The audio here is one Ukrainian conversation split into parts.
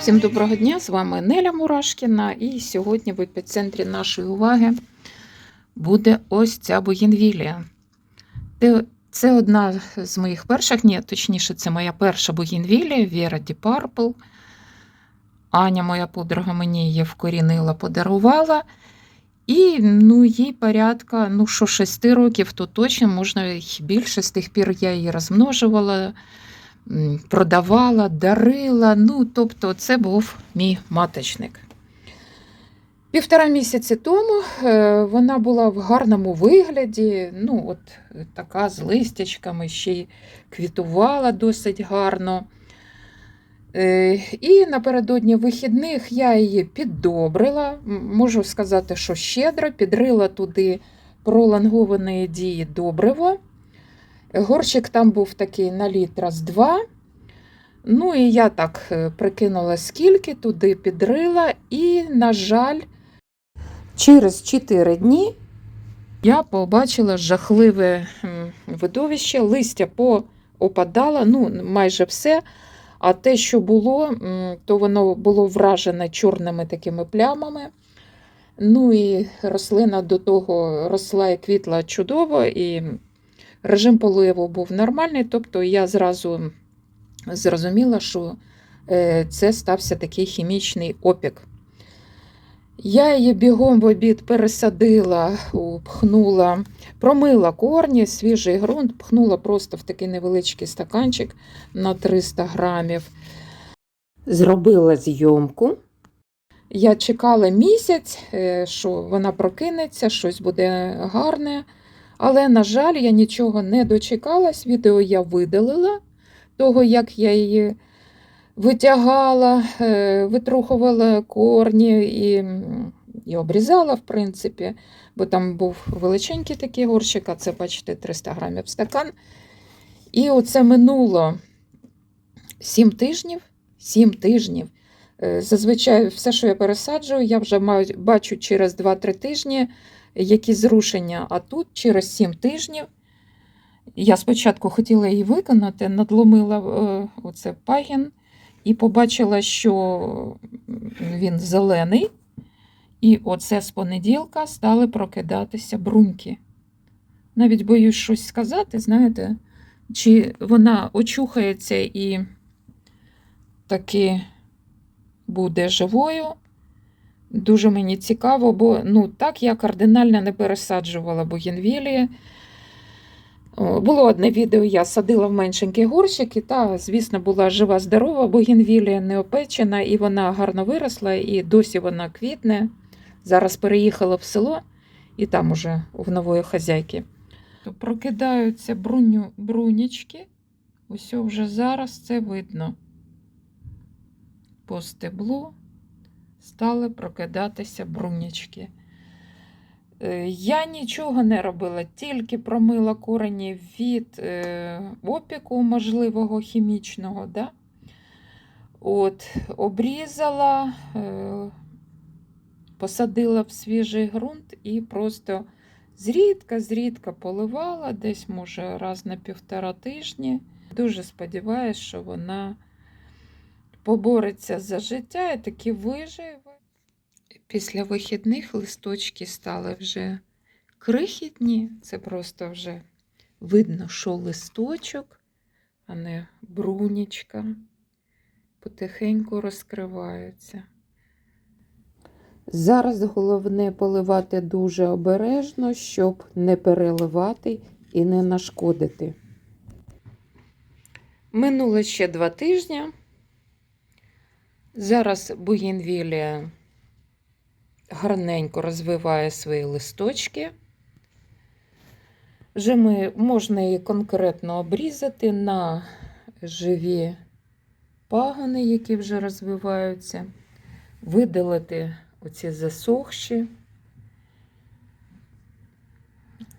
Всім доброго дня! З вами Неля Мурашкіна. І сьогодні в епіцентрі нашої уваги буде ось ця бугінвілія. Це- одна з моїх перших, ні, точніше, це моя перша бугінвілія Віра Ді Парпл. Аня, моя подруга, мені її вкорінила, подарувала. І ну, їй порядка, ну що, 6 років, то точно можна більше. З тих пір я її розмножувала продавала, дарила. Ну, тобто, це був мій маточник. Півтора місяці тому е, вона була в гарному вигляді, ну, от е, така з листячками, ще й квітувала досить гарно. Е, І напередодні вихідних я її піддобрила, можу сказати, що щедро, підрила туди пролонгованої дії добриво. Горщик там був такий на літра з два. Ну і я так е, прикинула, скільки туди підрила, і, на жаль, через 4 дні я побачила жахливе видовище, листя поопадало, ну, майже все. А те, що було, то воно було вражене чорними такими плямами. Ну і рослина до того росла і квітла чудово, і режим поливу був нормальний, тобто я зразу зрозуміла, що е, це стався такий хімічний опік. Я її бігом в обід пересадила, пхнула, промила корні, свіжий ґрунт, пхнула просто в такий невеличкий стаканчик на 300 грамів. Зробила зйомку. Я чекала місяць, е, що вона прокинеться, щось буде гарне. Але, на жаль, я нічого не дочекалась. Відео я видалила того, як я її витягала, е, витрухувала корні і, і обрізала, в принципі, бо там був величенький такий горщик, а це, бачите, 300 грамів стакан. І оце минуло 7 тижнів. 7 тижнів. Е, Зазвичай все, що я пересаджую, я вже маю- бачу через 2-3 тижні які зрушення, а тут через 7 тижнів. Я спочатку хотіла її виконати, надломила е, оце пагін і побачила, що він зелений. І оце з понеділка стали прокидатися бруньки. Навіть боюсь щось сказати, знаєте, чи вона очухається і таки буде живою. Дуже мені цікаво, бо ну, так я кардинально не пересаджувала бугенвілії. Було одне відео, я садила в меншенькі горщики, та, звісно, була жива, здорова, бугенвілія не опечена, і вона гарно виросла, і досі вона квітне. Зараз переїхала в село і там уже в нової хазяйки. Прокидаються бруню, брунічки. Ось вже зараз це видно. По стеблу стали прокидатися брунячки. Е, Я нічого не робила, тільки промила корені від е, опіку можливого хімічного. Да? От, обрізала, е, посадила в свіжий ґрунт і просто зрідка-зрідка поливала, десь, може, раз на півтора тижні. Дуже сподіваюся, що вона побореться за життя і таки виживе. Після вихідних листочки стали вже крихітні. Це просто вже видно, що листочок, а не брунічка. Потихеньку розкриваються. Зараз головне поливати дуже обережно, щоб не переливати і не нашкодити. Минуло ще два тижні. Зараз бугінвілія гарненько розвиває свої листочки. Вже можна її конкретно обрізати на живі пагони, які вже розвиваються, видалити оці засохші.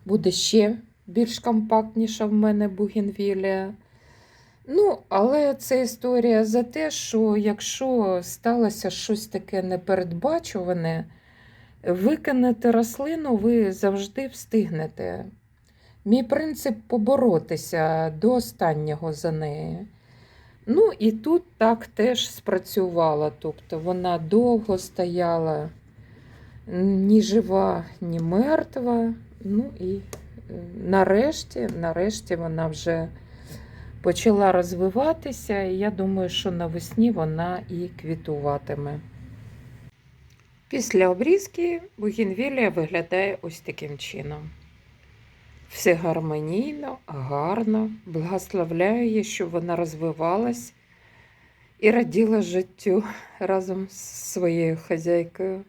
Буде ще більш компактніша в мене бугенвілія. Ну, але це історія за те, що якщо сталося щось таке непередбачуване, викинути рослину ви завжди встигнете. Мій принцип поборотися до останнього за неї. Ну і тут так теж спрацювало. Тобто вона довго стояла ні жива, ні мертва. Ну і е, нарешті, нарешті вона вже почала розвиватися, і я думаю, що навесні вона і квітуватиме. Після обрізки бугінвілія виглядає ось таким чином. Все гармонійно, гарно. Благословляю її, щоб вона розвивалась і раділа життю разом з своєю хазяйкою.